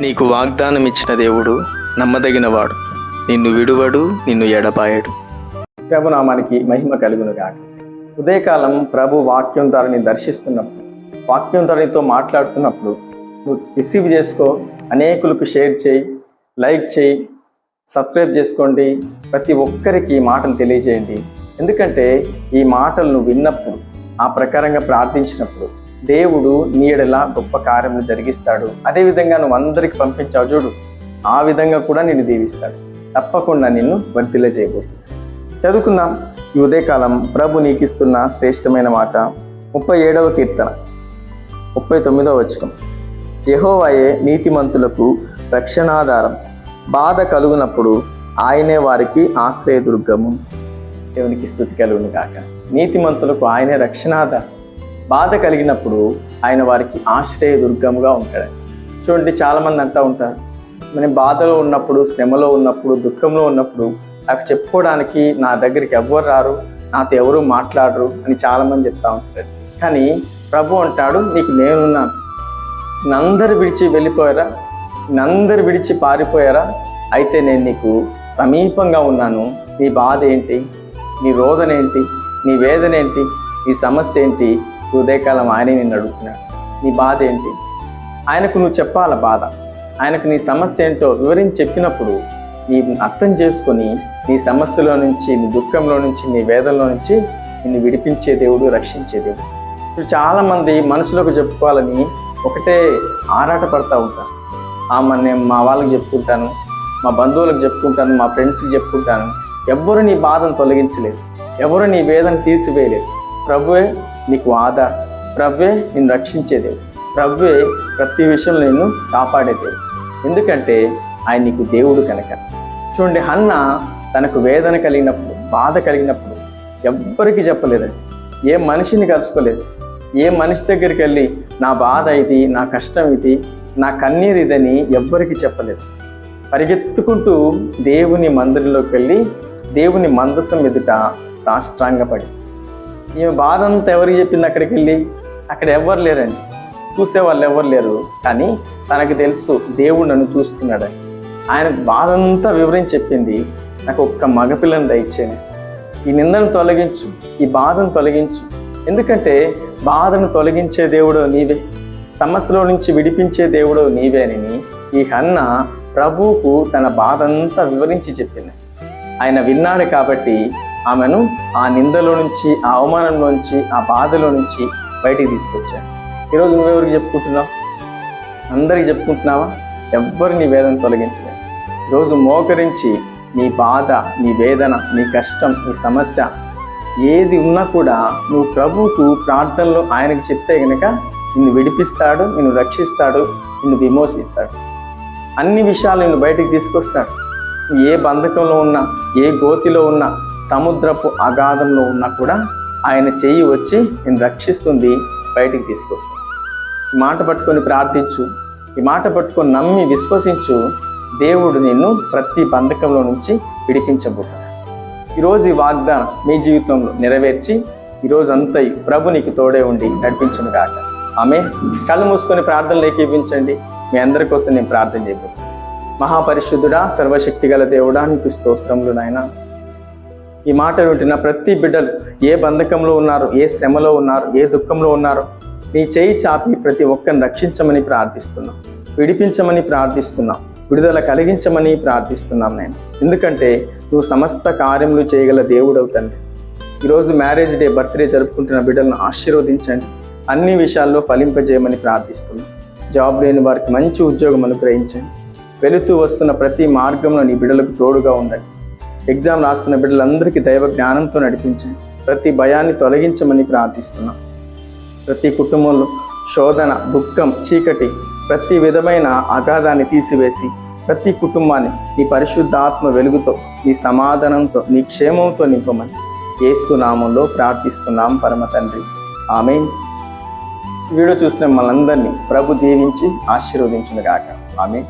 నీకు వాగ్దానం ఇచ్చిన దేవుడు నమ్మదగినవాడు. నిన్ను విడువడు నిన్ను ఎడపాయడు ప్రభునామానికి మహిమ కలుగును గాక ఉదయకాలం ప్రభు వాక్యం ధరని దర్శిస్తున్నప్పుడు వాక్యం ధరనితో మాట్లాడుతున్నప్పుడు నువ్వు రిసీవ్ చేసుకో అనేకులకు షేర్ చేయి లైక్ చేయి సబ్స్క్రైబ్ చేసుకోండి ప్రతి ఒక్కరికి ఈ మాటలు తెలియజేయండి. ఎందుకంటే ఈ మాటలు నువ్వు విన్నప్పుడు ఆ ప్రకారంగా ప్రార్థించినప్పుడు దేవుడు నీడలా గొప్ప కార్యములు జరిగిస్తాడు. అదేవిధంగా నువ్వు అందరికి పంపించావు చూడు ఆ విధంగా కూడా నిన్ను దీవిస్తాడు. తప్పకుండా నిన్ను వర్తిల్ల చేయబోతుంది చదువుకుందాం. ఈ ఉదయకాలం ప్రభు నీకు ఇస్తున్న శ్రేష్టమైన మాట. ముప్పై ఏడవ కీర్తన ముప్పై తొమ్మిదవ వచనం. యహోవాయే నీతిమంతులకు రక్షణాధారం. బాధ కలుగునప్పుడు ఆయనే వారికి ఆశ్రయదుర్గము. దేవునికి స్థుతి కలుగును కాక నీతిమంతులకు ఆయనే రక్షణాధారం. బాధ కలిగినప్పుడు ఆయన వారికి ఆశ్రయ దుర్గముగా ఉంటాడు. చూడండి చాలామంది అంటూ ఉంటారు మనం బాధలో ఉన్నప్పుడు శ్రమలో ఉన్నప్పుడు దుఃఖంలో ఉన్నప్పుడు నాకు చెప్పుకోవడానికి నా దగ్గరికి ఎవ్వరు రారు నాతో ఎవరు మాట్లాడరు అని చాలామంది చెప్తా ఉంటారు. కానీ ప్రభు అంటాడు నీకు నేనున్నాను. నందరు విడిచి వెళ్ళిపోయారా? నందరు విడిచి పారిపోయారా? అయితే నేను నీకు సమీపంగా ఉన్నాను. నీ బాధ ఏంటి? నీ రోదన ఏంటి? నీ వేదన ఏంటి? నీ సమస్య ఏంటి? హృదయకాలం ఆయనే ఆయన నిన్ను అడుగుతున్నాడు. నీ బాధ ఏంటి? ఆయనకు నువ్వు చెప్పాల బాధ? ఆయనకు నీ సమస్య ఏంటో వివరించి చెప్పినప్పుడు నీ అర్థం చేసుకొని నీ సమస్యలో నుంచి నీ దుఃఖంలో నుంచి నీ వేదంలో నుంచి నిన్ను విడిపించే దేవుడు రక్షించే దేవుడు. చాలామంది మనుషులకు చెప్పుకోవాలని ఒకటే ఆరాట పడతా ఉంటారు ఆమె నేను మా వాళ్ళకి చెప్పుకుంటాను మా బంధువులకు చెప్పుకుంటాను మా ఫ్రెండ్స్కి చెప్పుకుంటాను. ఎవ్వరు నీ బాధను తొలగించలేదు. ఎవరు నీ వేదన తీసివేయలేదు. ప్రభువే నీకు ఆధార్ ప్రవ్వే నేను రక్షించేదేవు ప్రవ్వే ప్రతి విషయంలో నిన్ను కాపాడేదేవు ఎందుకంటే ఆయన నీకు దేవుడు కనుక. చూడండి హన్న తనకు వేదన కలిగినప్పుడు బాధ కలిగినప్పుడు ఎవ్వరికి చెప్పలేదండి. ఏ మనిషిని కలుసుకోలేదు. ఏ మనిషి దగ్గరికి వెళ్ళి నా బాధ ఇది నా కష్టం ఇది నా కన్నీరు ఇదని ఎవ్వరికి చెప్పలేదు. పరిగెత్తుకుంటూ దేవుని మందిరంలోకి వెళ్ళి దేవుని మందసం ఎదుట సాష్టాంగపడి ఈమె బాధ అంతా ఎవరికి చెప్పింది అక్కడికి వెళ్ళి? అక్కడ ఎవ్వరు లేరండి. చూసే వాళ్ళు ఎవరు లేరు. కానీ తనకు తెలుసు దేవుడు నన్ను చూస్తున్నాడు. ఆయన బాధ అంతా వివరించి చెప్పింది నాకు ఒక్క మగపిల్లని దయచేయండి ఈ నిందను తొలగించు ఈ బాధను తొలగించు. ఎందుకంటే బాధను తొలగించే దేవుడు నీవే. సమస్యలో నుంచి విడిపించే దేవుడు నీవేనని ఈ హన్న ప్రభువుకు తన బాధ అంతా వివరించి చెప్పింది. ఆయన విన్నాడు కాబట్టి ఆమెను ఆ నిందలో నుంచి ఆ అవమానంలో నుంచి ఆ బాధలో నుంచి బయటికి తీసుకొచ్చాడు ఈరోజు నువ్వెవరికి చెప్పుకుంటున్నావు? అందరికి చెప్పుకుంటున్నావా? ఎవ్వరు నీ వేదన తొలగించలేదు. ఈరోజు మోకరించి నీ బాధ నీ వేదన నీ కష్టం నీ సమస్య ఏది ఉన్నా కూడా నువ్వు ప్రభువుకు ప్రార్థనలో ఆయనకు చెప్తే కనుక నిన్ను విడిపిస్తాడు నిన్ను రక్షిస్తాడు నిన్ను విమోచిస్తాడు. అన్ని విషయాలు నిన్ను బయటికి తీసుకొస్తాడు. ఏ బంధకంలో ఉన్నా ఏ గోతిలో ఉన్నా సముద్రపు అగాధంలో ఉన్నా కూడా ఆయన చెయ్యి వచ్చి నేను రక్షిస్తుంది బయటికి తీసుకొస్తుంది ఈ మాట పట్టుకొని ప్రార్థించు. ఈ మాట పట్టుకొని నమ్మి విశ్వసించు. దేవుడు నిన్ను ప్రతి బంధకంలో నుంచి విడిపించబోతాడు ఈరోజు ఈ వాగ్దానం మీ జీవితంలో నెరవేర్చి ఈరోజు అంతా ప్రభు నీకు తోడే ఉండి నడిపించును కాక ఆమె కళ్ళు మూసుకొని ప్రార్థనలు ఏకీపించండి మీ అందరి కోసం నేను ప్రార్థన చేయబోతున్నాను. మహాపరిశుద్ధుడా సర్వశక్తి గల దేవుడా నీకు స్తోత్రములు నాయనా. ఈ మాట వింటున్న ప్రతి బిడ్డలు ఏ బంధకంలో ఉన్నారు ఏ శ్రమలో ఉన్నారు ఏ దుఃఖంలో ఉన్నారు నీ చేయి చాపి ప్రతి ఒక్కరిని రక్షించమని ప్రార్థిస్తున్నాం. విడిపించమని ప్రార్థిస్తున్నాం. విడుదల కలిగించమని ప్రార్థిస్తున్నాం నేను. ఎందుకంటే నువ్వు సమస్త కార్యములు చేయగల దేవుడవు తండ్రి. ఈరోజు మ్యారేజ్ డే బర్త్డే జరుపుకుంటున్న బిడ్డలను ఆశీర్వదించండి. అన్ని విషయాల్లో ఫలింపజేయమని ప్రార్థిస్తున్నాం. జాబ్ లేని వారికి మంచి ఉద్యోగం అనుగ్రహించండి. వెళుతూ వస్తున్న ప్రతి మార్గంలో నీ బిడ్డలకు తోడుగా ఉండండి. ఎగ్జామ్ రాస్తున్న బిడ్డలందరికీ దైవ జ్ఞానంతో నడిపించండి. ప్రతి భయాన్ని తొలగించమని ప్రార్థిస్తున్నాం. ప్రతి కుటుంబంలో శోధన దుఃఖం చీకటి ప్రతి విధమైన అగాధాన్ని తీసివేసి ప్రతి కుటుంబాన్ని నీ పరిశుద్ధాత్మ వెలుగుతో నీ సమాధానంతో నీ క్షేమంతో నింపమని ఏసునామంలో ప్రార్థిస్తున్నాం పరమ తండ్రి. ఆమె వీడియో చూసిన మనందరినీ ప్రభు దీవించి ఆశీర్వదించునుగాక. ఆమె